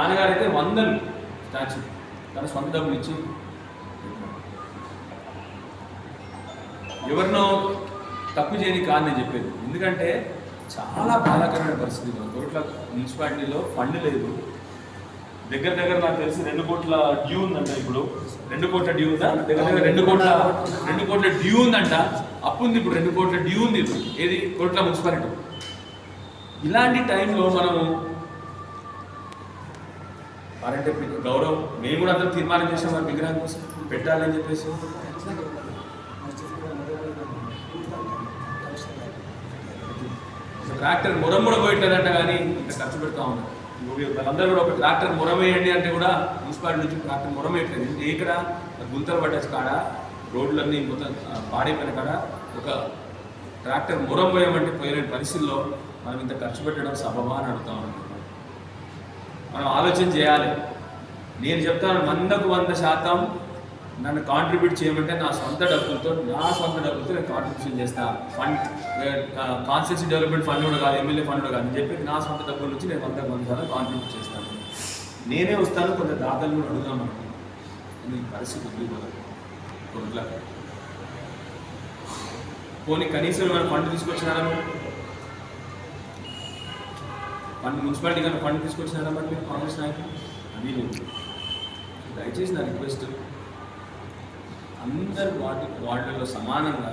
నాన్నగారు అయితే వందలు స్టాచ్యూ. తన సొంత డబ్బులు ఇచ్చి. ఎవరినో తప్పు చేయని కాదు నేను చెప్పేది. ఎందుకంటే చాలా బాధాకరమైన పరిస్థితి కోట్ల మున్సిపాలిటీలో ఫండ్ లేదు. దగ్గర దగ్గర నాకు తెలిసి రెండు కోట్ల డ్యూ ఉందంట ఇప్పుడు. రెండు కోట్ల డ్యూ ఉందా? దగ్గర దగ్గర రెండు కోట్ల రెండు కోట్ల డ్యూ ఉందంట. అప్పు ఉంది ఇప్పుడు రెండు కోట్ల డ్యూ ఉంది ఇప్పుడు. ఏది? కోట్ల మున్సిపాలిటీ. ఇలాంటి టైంలో మనము అరంటే గౌరవం మేము కూడా అందరూ తీర్మానం చేసాం మన విగ్రహం కోసం పెట్టాలని చెప్పేసి. ట్రాక్టర్ మురమ్ముడ పోయట్లేదంట కానీ ఇంకా ఖర్చు పెడతా ఉన్నాం వాళ్ళందరూ కూడా ఒక ట్రాక్టర్ మురమేయండి అంటే కూడా మున్సిపాలిటీ నుంచి ట్రాక్టర్ మురమేయట్లేదు వేయట్లేదు. ఇక్కడ గుంతలు పట్టేసి కాడ రోడ్లన్నీ మొత్తం పాడైపోయిన కాడ ఒక ట్రాక్టర్ మురం పోయామంటే పోయలేని పరిస్థితుల్లో మనం ఇంత ఖర్చు పెట్టడం సబమా అని అడుగుతా ఉన్నాం. మనం ఆలోచన చేయాలి. నేను చెప్తాను వందకు వంద శాతం నన్ను కాంట్రిబ్యూట్ చేయమంటే నా సొంత డబ్బులతో నా సొంత డబ్బులతో నేను కాంట్రిబ్యూషన్ చేస్తాను ఫండ్ కాన్స్టిట్యూన్సీ డెవలప్మెంట్ ఫండ్ కూడా కాదు ఎమ్మెల్యే ఫండ్ కూడా కాదు. అని చెప్పి నా సొంత డబ్బుల నుంచి నేను వంద వంద శాతం కాంట్రిబ్యూట్ చేస్తాను. నేనే వస్తాను కొంత దాతలు కూడా అడుగుదాం అనుకున్నాను పరిస్థితి ఉంది కొట్ల పోనీ కనీసం మన ఫండ్ తీసుకొచ్చినారా ఫండ్ మున్సిపాలిటీ కానీ ఫండ్ తీసుకొచ్చినారా మరి మీరు కాంగ్రెస్ నాయకులు? అది దయచేసి నా రిక్వెస్ట్ అందరు వాటి వార్డులలో సమానంగా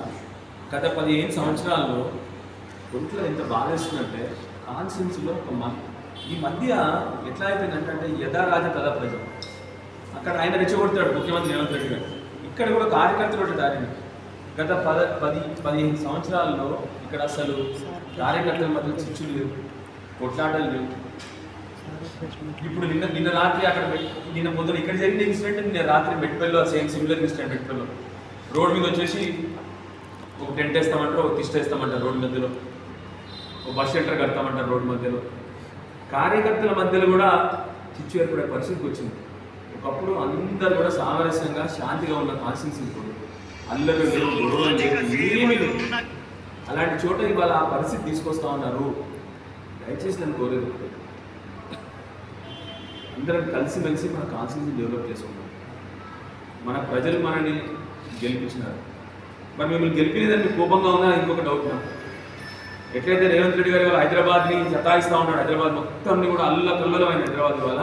గత పదిహేను సంవత్సరాల్లో ఒంట్లో ఎంత బాధేస్తుందంటే కాన్స్టిట్యున్సీలో ఒక మ- ఈ మధ్య ఎట్లా అయిపోయిందంటే అంటే యథా రాజ తదా ప్రజ అక్కడ ఆయన రెచ్చగొడతాడు ముఖ్యమంత్రి రేవంత్ రెడ్డి గారు. ఇక్కడ కూడా కార్యకర్తలు ఒకటి దారిని గత పద పది పదిహేను సంవత్సరాల్లో ఇక్కడ అసలు కార్యకర్తల మధ్య చిచ్చులు లేవు. కొట్లాటలు లేవు. ఇప్పుడు నిన్న నిన్న రాత్రి అక్కడ నిన్న పొద్దున ఇక్కడ జరిగిన ఇన్సిడెంట్ నిన్న రాత్రి మెట్పల్లిలో సేమ్ సిమిలర్ ఇన్సిడెంట్ మెట్పల్లిలో. రోడ్ మీద వచ్చేసి ఒక టెంట్ వేస్తామంటారు ఒక తిష్ట వేస్తామంటారు రోడ్ మధ్యలో. ఒక బస్ షెల్టర్ కడతామంటారు రోడ్ మధ్యలో. కార్యకర్తల మధ్యలో కూడా చిచ్చు ఏర్పడే పరిస్థితికి వచ్చింది. ఒకప్పుడు అందరు కూడా సామరస్యంగా శాంతిగా ఉన్న కాన్స్టిట్యూన్సీ ఇప్పుడు అల్లరి లేవు గొడవలు లేవు ఏమీ లేవు అలాంటి చోట ఇవాళ ఆ పరిస్థితి తీసుకొస్తా ఉన్నారు. దయచేసి నేను కోరేది అందరం కలిసిమెలిసి మన కాన్స్టిట్యూన్సీ డెవలప్ చేసుకున్నాం మన ప్రజలు మనని గెలిపించినారు. మరి మిమ్మల్ని గెలిపిలేదని మీకు కోపంగా ఉందా? ఇంకొక డౌట్ నాకు ఎట్లయితే రేవంత్ రెడ్డి గారు ఇవాళ హైదరాబాద్ని సతాయిస్తూ ఉన్నాడు హైదరాబాద్ మొత్తం కూడా అల్ల కల్లలమైన హైదరాబాద్ ఇవాళ.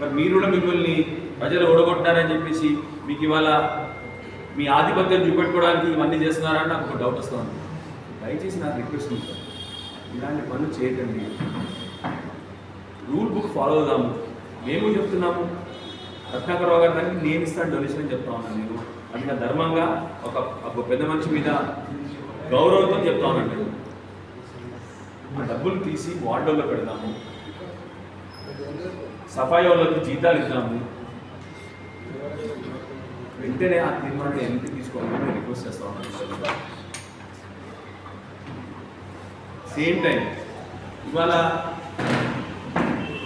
మరి మీరు కూడా మిమ్మల్ని ప్రజలు ఓడగొట్టారని చెప్పేసి మీకు ఇవాళ మీ ఆధిపత్యం చూపెట్టుకోవడానికి ఇవన్నీ చేస్తున్నారని నాకు ఒక డౌట్ వస్తుంది. దయచేసి నాకు రిక్వెస్ట్ ఉంటుంది ఇలాంటి పనులు చేయకండి. రూల్ బుక్ ఫాలో అవుదాము. మేము చెప్తున్నాము. రత్నాకరరావు గారు దానికి నేను ఇస్తాను డొనేషన్ అని చెప్తా ఉన్నాను నేను. అది నా ధర్మంగా ఒక ఒక పెద్ద మనిషి మీద గౌరవంతో చెప్తా ఉన్నాను. నేను ఆ డబ్బులు తీసి వార్డుల్లో పెడదాము. సఫాయి వాళ్ళకి జీతాలు ఇద్దాము. వెంటనే ఆ తీర్మానం ఎంత తీసుకోవాలని రిక్వెస్ట్ చేస్తా ఉన్నాను. Same time. ఇవాళ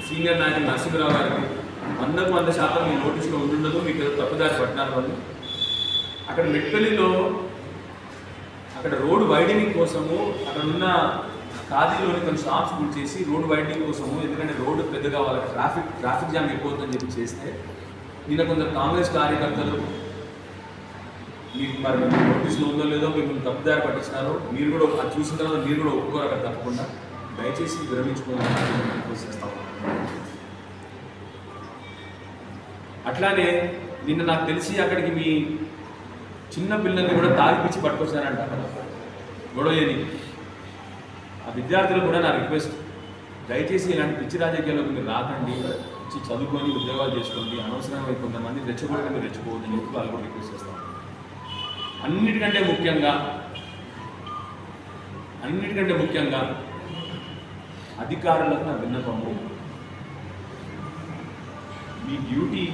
సీనియర్ నాయకులు నరసింహరావు గారికి వందకు వంద శాతం మీ నోటీసులో ఉండుండదు మీకు ఏదో తప్పుదారి పట్టినారు వాళ్ళు. అక్కడ మెట్పల్లిలో అక్కడ రోడ్ వైడనింగ్ కోసము అక్కడ ఉన్న ఖాదీలోని కొన్ని షాప్స్ బుక్ చేసి రోడ్ వైడనింగ్ కోసము ఎందుకంటే రోడ్డు పెద్దగా వాళ్ళకి ట్రాఫిక్ ట్రాఫిక్ జామ్ ఎక్కువ అవుతుందని చెప్పి చేస్తే నిన్న కొందరు కాంగ్రెస్ కార్యకర్తలు మీకు మరి నోటీసులు ఉందో లేదో మిమ్మల్ని తప్పుదారి పట్టించినారో మీరు కూడా అది చూసిన తర్వాత మీరు కూడా ఒప్పుకోరు అక్కడ తప్పకుండా. దయచేసి విరమించుకోవాలని రిక్వెస్ట్ అట్లానే నిన్న నాకు తెలిసి అక్కడికి మీ చిన్న పిల్లల్ని కూడా తాగిపిచ్చి పట్టుకొచ్చారంట అక్కడ. ఆ విద్యార్థులు కూడా నా రిక్వెస్ట్ దయచేసి ఇలాంటి పిచ్చి రాజకీయాల్లోకి మీరు రాకండి. వచ్చి చదువుకొని ఉద్యోగాలు చేసుకోండి. అనవసరమైన కొంతమంది రెచ్చగొడితే మీరు రెచ్చిపోవద్దని చెప్పి వాళ్ళు కూడా రిక్వెస్ట్ చేస్తాను అన్నిటికంటే ముఖ్యంగా అన్నిటికంటే ముఖ్యంగా అధికారులకు నా విన్నపము మీ డ్యూటీ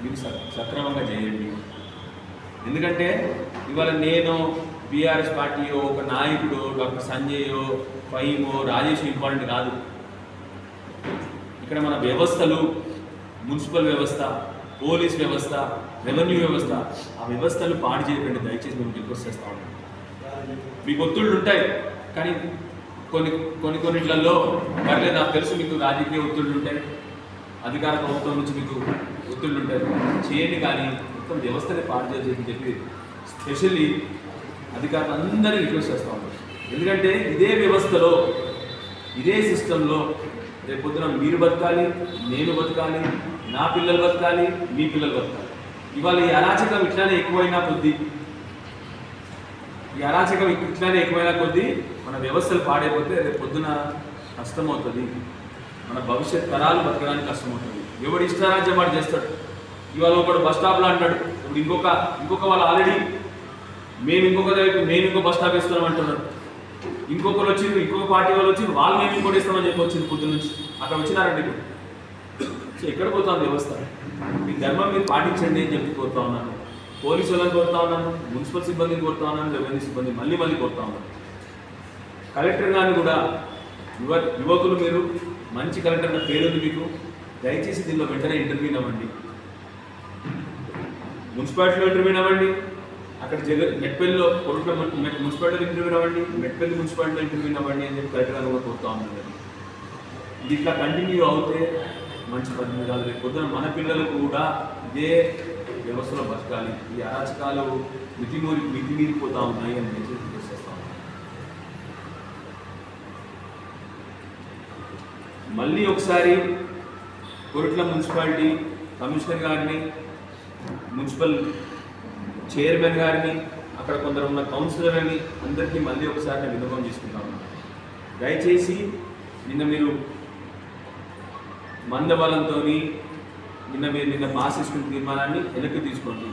మీరు సక్రమంగా చేయండి. ఎందుకంటే ఇవాళ నేను బీఆర్ఎస్ పార్టీయో ఒక నాయకుడు డాక్టర్ సంజయో ఫైమో రాజేష్ ఇంపార్టెంట్ కాదు. ఇక్కడ మన వ్యవస్థలు మున్సిపల్ వ్యవస్థ పోలీస్ వ్యవస్థ రెవెన్యూ వ్యవస్థ ఆ వ్యవస్థలు పాడు చేయకండి దయచేసి మేము రిక్వెస్ట్ చేస్తా ఉన్నాం. మీకు ఒత్తిళ్ళు ఉంటాయి కానీ కొన్ని కొన్ని కొన్నిట్లలో మరలే నాకు తెలుసు మీకు రాజకీయ ఒత్తిళ్ళు ఉంటాయి అధికార ప్రభుత్వం నుంచి మీకు ఒత్తిళ్ళు ఉంటాయి. చేయండి కానీ మొత్తం వ్యవస్థని పాడు చేయని చెప్పి స్పెషల్లీ అధికారులు అందరూ రిక్వెస్ట్ చేస్తూ ఉన్నాం. ఎందుకంటే ఇదే వ్యవస్థలో ఇదే సిస్టంలో రేపు పొద్దున మీరు బతకాలి నేను బతకాలి నా పిల్లలు బతకాలి మీ పిల్లలు బతకాలి. ఇవాళ ఈ అరాచకం ఇట్లానే ఎక్కువైనా కొద్దీ ఈ అరాచకం ఇట్లానే ఎక్కువైనా కొద్దీ మన వ్యవస్థలు పాడైపోతే రేపు పొద్దున కష్టమవుతుంది. మన భవిష్యత్ తరాలు బతకడానికి కష్టమవుతుంది. ఎవడు ఇష్టారాజ్యం వాడు చేస్తాడు. ఇవాళ ఒకడు బస్ స్టాప్లో అంటాడు ఇప్పుడు ఇంకొక ఇంకొక వాళ్ళు ఆల్రెడీ మేము ఇంకొక దగ్గర మేము ఇంకో బస్ స్టాప్ ఇస్తున్నాం అంటున్నారు. ఇంకొకరు వచ్చి ఇంకొక పార్టీ వాళ్ళు వచ్చి వాళ్ళు మేము ఇంకోటి ఇస్తామని చెప్పి వచ్చింది పొద్దున్న నుంచి. అక్కడ వచ్చినారండి ఇప్పుడు. సో ఎక్కడ పోతుంది వ్యవస్థ మీ ధర్మం మీరు పాటించండి అని చెప్పి కోరుతా ఉన్నాను. పోలీసు వాళ్ళని కోరుతా ఉన్నాను మున్సిపల్ సిబ్బందిని కోరుతా ఉన్నాను రెవెన్యూ సిబ్బంది మళ్ళీ మళ్ళీ కోరుతా ఉన్నాను. కలెక్టర్ గారిని కూడా యువ యువకులు మీరు మంచి కలెక్టర్ అన్న పేరు మీకు. దయచేసి దీనిలో వెంటనే ఇంటర్వ్యూ అవ్వండి. మున్సిపాలిటీలో ఇంటర్వ్యూ అవ్వండి. అక్కడ జగ మెట్పల్లిలో కొడుకు మున్సిపాలిటీలో ఇంటర్వ్యూ అవ్వండి. మెట్పల్లి మున్సిపాలిటీలో ఇంటర్వ్యూ అవ్వండి అని చెప్పి కలెక్టర్ గారు కూడా కోరుతా ఉన్నాను. ఇది ఇట్లా కంటిన్యూ అవుతే మంచి పద్ధతి కాదు రేపు పొద్దున మన పిల్లలు కూడా ఇదే వ్యవస్థలో బతకాలి. ఈ అరాచకాలు మితిమూరి మితిమీరిపోతా ఉన్నాయి అని చెప్పి రిక్వెస్ట్ మళ్ళీ ఒకసారి కొరిట్ల మున్సిపాలిటీ కమిషనర్ గారిని మున్సిపల్ చైర్మన్ గారిని అక్కడ కొందరు ఉన్న కౌన్సిలర్ని అందరికీ మళ్ళీ ఒకసారి నేను విన్నపం చేసుకుంటాను దయచేసి నిన్న మీరు మందబలంతో నిన్న మీరు నిన్న పాస్ చేసుకున్న తీర్మానాన్ని వెనక్కి తీసుకోండి.